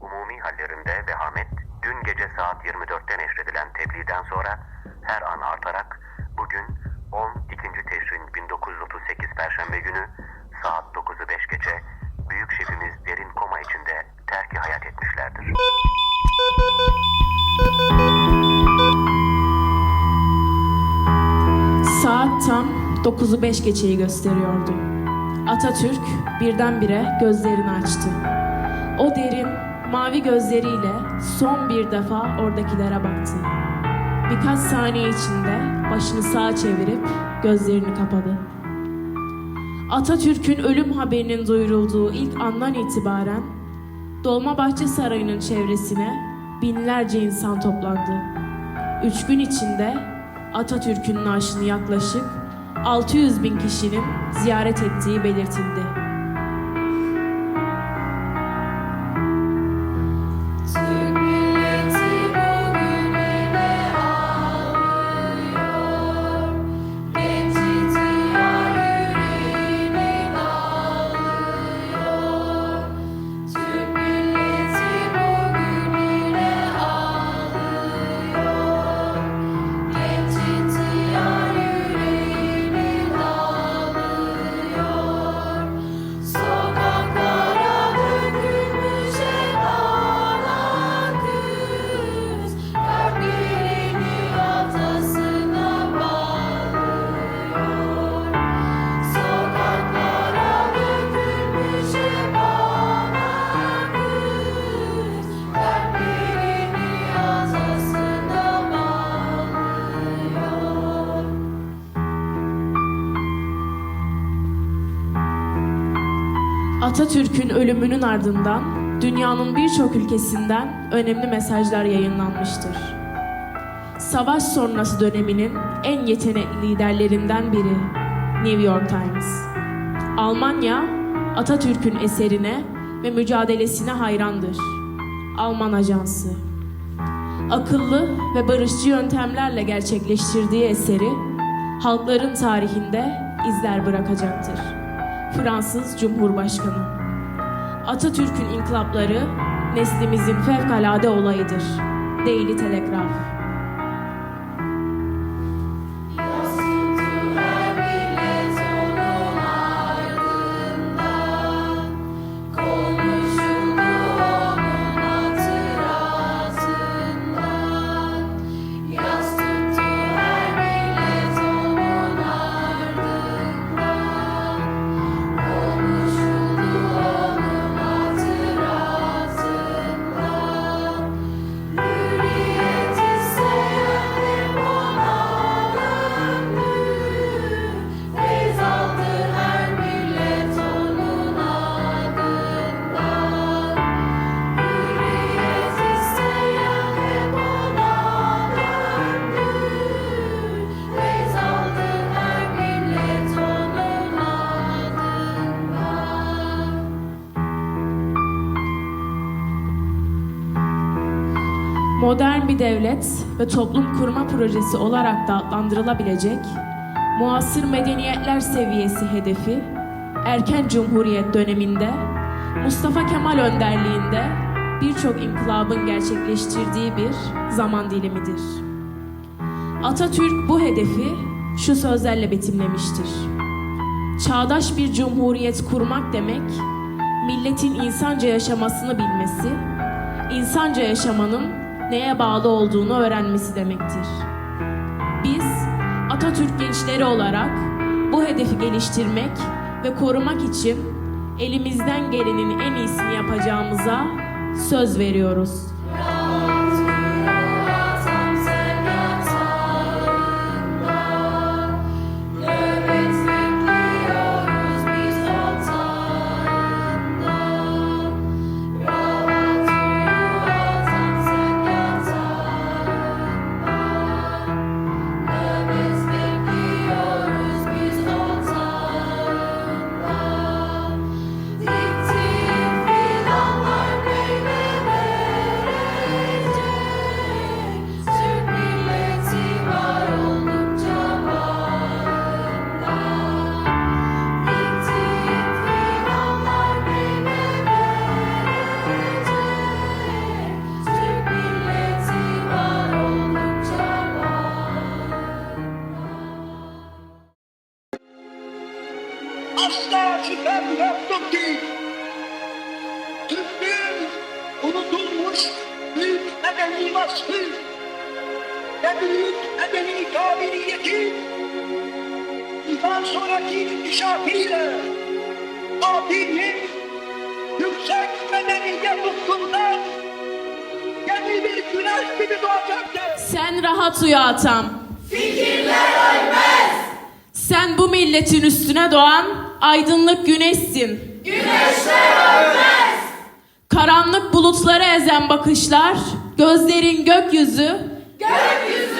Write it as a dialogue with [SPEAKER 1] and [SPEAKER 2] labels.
[SPEAKER 1] umumi hallerinde vehamet, dün gece saat 24'te neşredilen tebliğden sonra her an artarak bugün 12. Teşrin 1938 Perşembe günü saat 9'u 5 geçe büyük şefimiz derin koma içinde terki hayat etmişlerdir.
[SPEAKER 2] Saat tam 9'u 5 geçeyi gösteriyordu. Atatürk birdenbire gözlerini açtı. O derin, mavi gözleriyle son bir defa oradakilere baktı. Birkaç saniye içinde başını sağa çevirip gözlerini kapadı. Atatürk'ün ölüm haberinin duyurulduğu ilk andan itibaren Dolmabahçe Sarayı'nın çevresine binlerce insan toplandı. Üç gün içinde Atatürk'ün naaşını yaklaşık 600 bin kişinin ziyaret ettiği belirtildi. Atatürk'ün ölümünün ardından dünyanın birçok ülkesinden önemli mesajlar yayınlanmıştır. Savaş sonrası döneminin en yetenekli liderlerinden biri New York Times. Almanya Atatürk'ün eserine ve mücadelesine hayrandır. Alman ajansı. Akıllı ve barışçı yöntemlerle gerçekleştirdiği eseri halkların tarihinde izler bırakacaktır. Fransız Cumhurbaşkanı. Atatürk'ün inkılapları neslimizin fevkalade olayıdır. Daily Telegraph. Modern bir devlet ve toplum kurma projesi olarak da adlandırılabilecek muasır medeniyetler seviyesi hedefi erken cumhuriyet döneminde Mustafa Kemal önderliğinde birçok inkılabın gerçekleştirdiği bir zaman dilimidir. Atatürk bu hedefi şu sözlerle betimlemiştir. Çağdaş bir cumhuriyet kurmak demek, milletin insanca yaşamasını bilmesi, insanca yaşamanın neye bağlı olduğunu öğrenmesi demektir. Biz Atatürk gençleri olarak bu hedefi geliştirmek ve korumak için elimizden gelenin en iyisini yapacağımıza söz veriyoruz.
[SPEAKER 3] Siper yoktur ki Türklüğün unutulmuş büyük medeni vasfı ve büyük medeni kabiliyeti bundan sonraki inkişafıyla abinin yüksek medeniyet ufkundan yeni bir güneş gibi doğacaktır.
[SPEAKER 2] Sen rahat uyu atam. Fikirler ölmez. Sen bu milletin üstüne doğan aydınlık güneşsin. Güneşler ölmez. Karanlık bulutları ezen bakışlar, gözlerin gökyüzü, gökyüzü